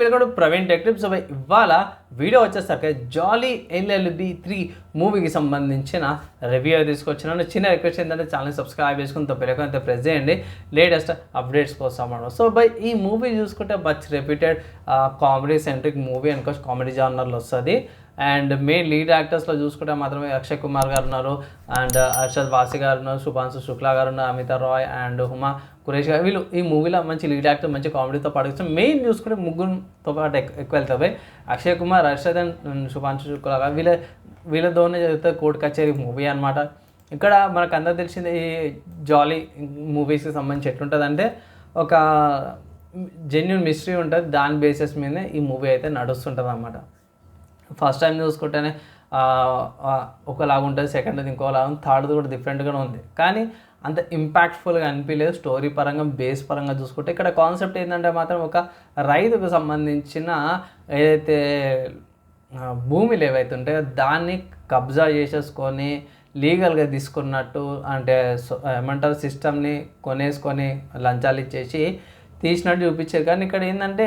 Welcome to Praveen tech so ఇవాళ video వచ్చేసరికి Jolly LLB three మూవీకి సంబంధించిన రివ్యూ తీసుకొచ్చినాను. చిన్న రిక్వెస్ట్ ఏంటంటే ఛానల్ సబ్స్క్రైబ్ చేసుకుని తప్పలేక అంత ప్రెస్ చేయండి. లేటెస్ట్ అప్డేట్స్ కోసం అన్నమాట సో బై ఈ మూవీ చూసుకుంటే much reputed comedy centric movie అనుకోవచ్చు కామెడీ జానర్లో వస్తుంది. అండ్ మెయిన్ లీడ్ యాక్టర్స్లో చూసుకుంటే మాత్రమే అక్షయ్ కుమార్ గారు ఉన్నారు అండ్ uh, అర్షద్ వాసి గారు ఉన్నారు శుభాంశు శుక్లా గారు ఉన్నారు అమితా రాయ్ అండ్ హుమా కురేష్ గారు. వీళ్ళు ఈ మూవీలో మంచి లీడ్ యాక్టర్ మంచి కామెడీతో పాటు మెయిన్ చూసుకుంటే ముగ్గురుతో పాటు ఎక్కువ వెళ్తాయి అక్షయ్ కుమార్ అర్షద్ అండ్ శుభాంశు శుక్లా గారు. వీళ్ళ వీళ్ళతోనే చదివితే కోర్టు కచేరీ మూవీ అనమాట ఇక్కడ మనకు అందరూ తెలిసింది ఈ జాలీ మూవీస్కి సంబంధించి ఎట్లుంటుందంటే ఒక జెన్యున్ మిస్టరీ ఉంటుంది. దాని బేసిస్ మీదే ఈ మూవీ అయితే నడుస్తుంటుంది అన్నమాట ఫస్ట్ టైం చూసుకుంటేనే ఒకలాగా ఉంటుంది సెకండ్ ఇంకోలాగా ఉంది థర్డ్ది కూడా డిఫరెంట్గానే ఉంది. కానీ అంత ఇంపాక్ట్ఫుల్గా అనిపించలేదు స్టోరీ పరంగా బేస్ పరంగా చూసుకుంటే. ఇక్కడ కాన్సెప్ట్ ఏంటంటే మాత్రం ఒక రైతుకు సంబంధించిన ఏదైతే భూమిలు ఏవైతే ఉంటాయో దాన్ని కబ్జా చేసేసుకొని లీగల్గా తీసుకున్నట్టు అంటే సో- ఏమంటారు సిస్టమ్ని కొనేసుకొని లంచాలు ఇచ్చేసి తీసినట్టు చూపించారు కానీ ఇక్కడ ఏంటంటే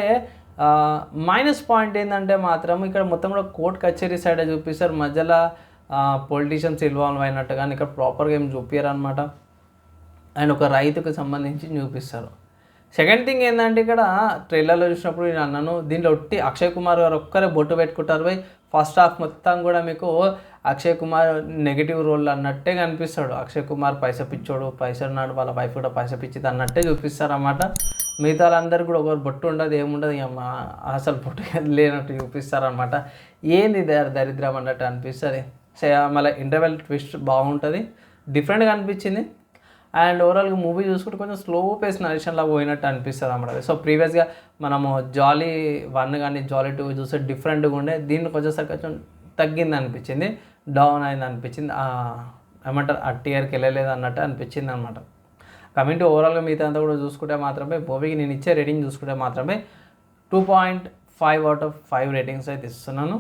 మైనస్ పాయింట్ ఏంటంటే మాత్రం ఇక్కడ మొత్తం కూడా కోర్ట్ కచేరీ సైడ్ చూపిస్తారు. మధ్యలో పొలిటీషియన్స్ ఇన్వాల్వ్ అయినట్టు కానీ ఇక్కడ ప్రాపర్గా ఏం చూపించారు అనమాట అండ్ ఒక రైతుకు సంబంధించి చూపిస్తారు. సెకండ్ థింగ్ ఏంటంటే ఇక్కడ ట్రైలర్లో చూసినప్పుడు నేను అన్నాను దీంట్లో ఒట్టి అక్షయ్ కుమార్ గారు ఒక్కరే బొట్టు పెట్టుకుంటారు పోయి ఫస్ట్ హాఫ్ మొత్తం కూడా మీకు అక్షయ్ కుమార్ నెగిటివ్ రోల్ అన్నట్టే కనిపిస్తాడు. అక్షయ్ కుమార్ పైస పిచ్చోడు పైస నాడు వాళ్ళ వైఫ్ కూడా పైసా పిచ్చిది అన్నట్టే చూపిస్తారు అన్నమాట మిగతా వాళ్ళందరూ కూడా ఒకరు బొట్టు ఉండదు ఏముండదు ఇక మా అసలు బొట్టు లేనట్టు చూపిస్తారనమాట ఏంది దరిద్రం అన్నట్టు అనిపిస్తుంది. మళ్ళీ ఇంటర్వెల్ ట్విస్ట్ బాగుంటుంది. డిఫరెంట్గా అనిపించింది. అండ్ ఓవరాల్గా మూవీ చూసుకుంటే కొంచెం స్లో పేస్ నరేషన్లా పోయినట్టు అనిపిస్తుంది అన్నమాట సో ప్రీవియస్గా మనము జాలీ వన్ కానీ జాలీ టూ చూస్తే డిఫరెంట్గా ఉండే దీనికి వచ్చేసరికి కొంచెం తగ్గింది అనిపించింది డౌన్ అయింది అనిపించింది. ఏమంటారు? ఆ టీఆర్కి వెళ్ళలేదు అన్నట్టు అనిపించింది అనమాట కమింగ్ టు ఓవరాల్గా మిగతా అంతా కూడా చూసుకుంటే మాత్రమే మూవీకి నేను ఇచ్చే రేటింగ్ చూసుకుంటే మాత్రమే two point five out of five ratings అయితే ఇస్తున్నాను.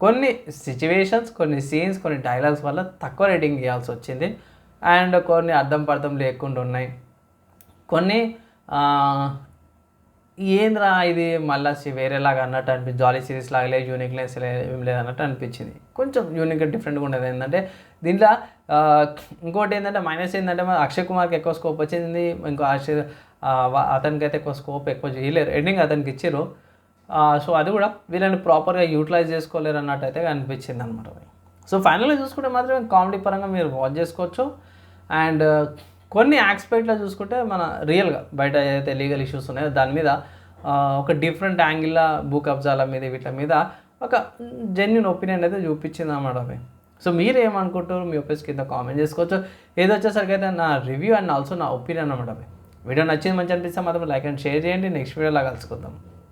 కొన్ని సిచ్యువేషన్స్ కొన్ని సీన్స్ కొన్ని డైలాగ్స్ వల్ల తక్కువ రేటింగ్ ఇవ్వాల్సి వచ్చింది. అండ్ కొన్ని అర్థం పర్థం లేకుండా ఉన్నాయి. కొన్ని ఏంద్రా ఇది? మళ్ళీ వేరేలాగా అన్నట్టు అనిపి జాలీ సిరీస్ లాగా లేదు యూనిక్నెస్ ఏం లేదు అన్నట్టు అనిపించింది. కొంచెం యూనిక్గా డిఫరెంట్గా ఉండేది. ఏంటంటే దీంట్లో ఇంకోటి ఏంటంటే మైనస్ ఏంటంటే మన అక్షయ్ కుమార్కి ఎక్కువ స్కోప్ వచ్చింది. ఇంకో అక్షయ్ అతనికి అయితే ఎక్కువ స్కోప్ ఎక్కువ చేయలేరు. ఎండింగ్ అతనికి ఇచ్చారు సో అది కూడా వీళ్ళని ప్రాపర్గా యూటిలైజ్ చేసుకోలేరు అన్నట్టు అయితే అనిపించింది అనమాట సో ఫైనల్గా చూసుకుంటే మాత్రం కామెడీ పరంగా మీరు వాచ్ చేసుకోవచ్చు. అండ్ కొన్ని ఆస్పెక్ట్లో చూసుకుంటే మన రియల్గా బయట ఏదైతే లీగల్ ఇష్యూస్ ఉన్నాయో దాని మీద ఒక డిఫరెంట్ యాంగిల్లో భూ కబ్జాల మీద వీటి మీద ఒక జెన్యున్ ఒపీనియన్ అయితే చూపించింది అన్నమాట అవి సో మీరు ఏమనుకుంటారు మీ ఒపీస్ కింద కామెంట్ చేసుకోవచ్చు. ఏది వచ్చేసరికి అయితే నా రివ్యూ అండ్ ఆల్సో నా ఒపీనియన్ అనమాట అవి వీడియో నచ్చింది మంచి అనిపిస్తే మాత్రం లైక్ అండ్ షేర్ చేయండి. నెక్స్ట్ వీడియోలో కలుసుకుందాం.